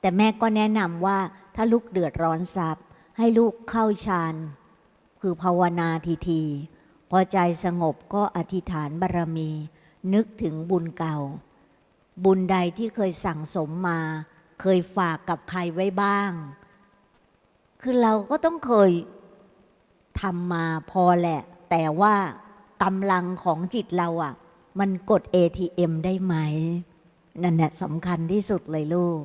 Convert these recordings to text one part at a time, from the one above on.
แต่แม่ก็แนะนำว่าถ้าลูกเดือดร้อนทรัพย์ ให้ลูกเข้าฌานคือภาวนาทีทีพอใจสงบก็อธิษฐานบารมี นึกถึงบุญเก่า บุญใดที่เคยสั่งสมมา เคยฝากกับใครไว้บ้าง คือเราก็ต้องเคยทำมาพอแหละ แต่ว่ากำลังของจิตเราอะ่ะ มันกด ATM ได้ไหม นั่นแหละสำคัญที่สุดเลยลูก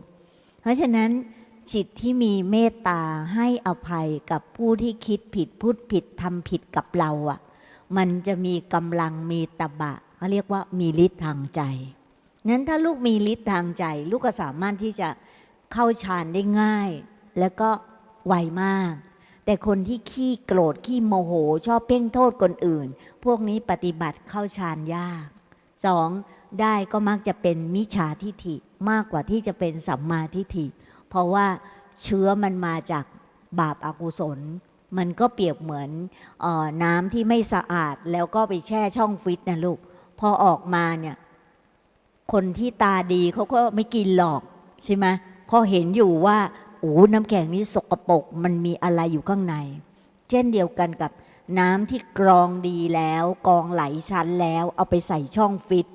เพราะฉะนั้นจิตที่มีเมตตาให้อภัยกับผู้ที่คิดผิดพูดผิดทำผิดกับเราอะ่ะ มันจะมีกำลังมีตะบะเขาเรียกว่ามีฤทธิ์ทางใจงั้นถ้าลูกมีฤทธิ์ทางใจ ลูกก็สามารถที่จะเข้าฌานได้ง่าย แล้วก็ไวมาก แต่คนที่ขี้โกรธขี้โมโห ชอบเพ่งโทษคนอื่น พวกนี้ปฏิบัติเข้าฌานยากสอง ได้ก็มักจะเป็นมิจฉาทิฏฐิมากกว่าที่จะเป็นสัมมาทิฏฐิ เพราะว่าเชื้อมันมาจากบาปอากุศล มันก็เปรียบเหมือนออน้ำที่ไม่สะอาดแล้วก็ไปแช่ช่องฟิตนะลูก พอออกมาเนี่ยคนที่ตาดีเขาก็ไม่กินหรอกใช่ไหมเขาเห็นอยู่ว่าโอ้น้ำแข็งนี้สกปรกมันมีอะไรอยู่ข้างใน เช่นเดียวกันกับน้ำที่กรองดีแล้วกรองไหลชั้นแล้วเอาไปใส่ช่องฟิต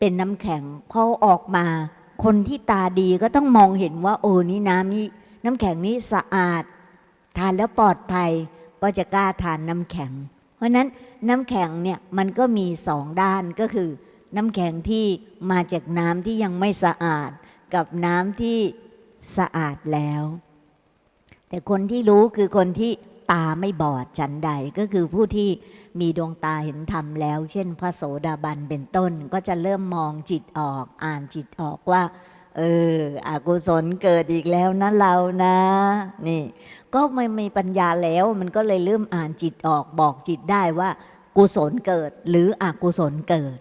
เป็นน้ำแข็งพอออกมา คนที่ตาดีก็ต้องมองเห็นว่า โอ้นี่น้ำนี้น้ำแข็งนี้สะอาด ทานแล้วปลอดภัยก็จะกล้าทานน้ำแข็ง เพราะฉะนั้นน้ำแข็งเนี่ยมันก็มีสองด้านก็คือ น้ำแข็งที่มาจากน้ำที่ยังไม่สะอาด กับน้ำที่สะอาดแล้ว แต่คนที่รู้คือคนที่ ตาไม่บอดฉันใดก็คือผู้ที่มีดวงตาเห็นธรรมแล้ว เช่นพระโสดาบันเป็นต้นก็จะเริ่มมองจิตออก อ่านจิตออกว่า เอออกุศลเกิดอีกแล้วนะเรานะ นี่ ก็ไม่มีปัญญาแล้วมันก็เลยเริ่มอ่านจิตออกบอกจิตได้ว่า กุศลเกิดหรืออกุศลเกิด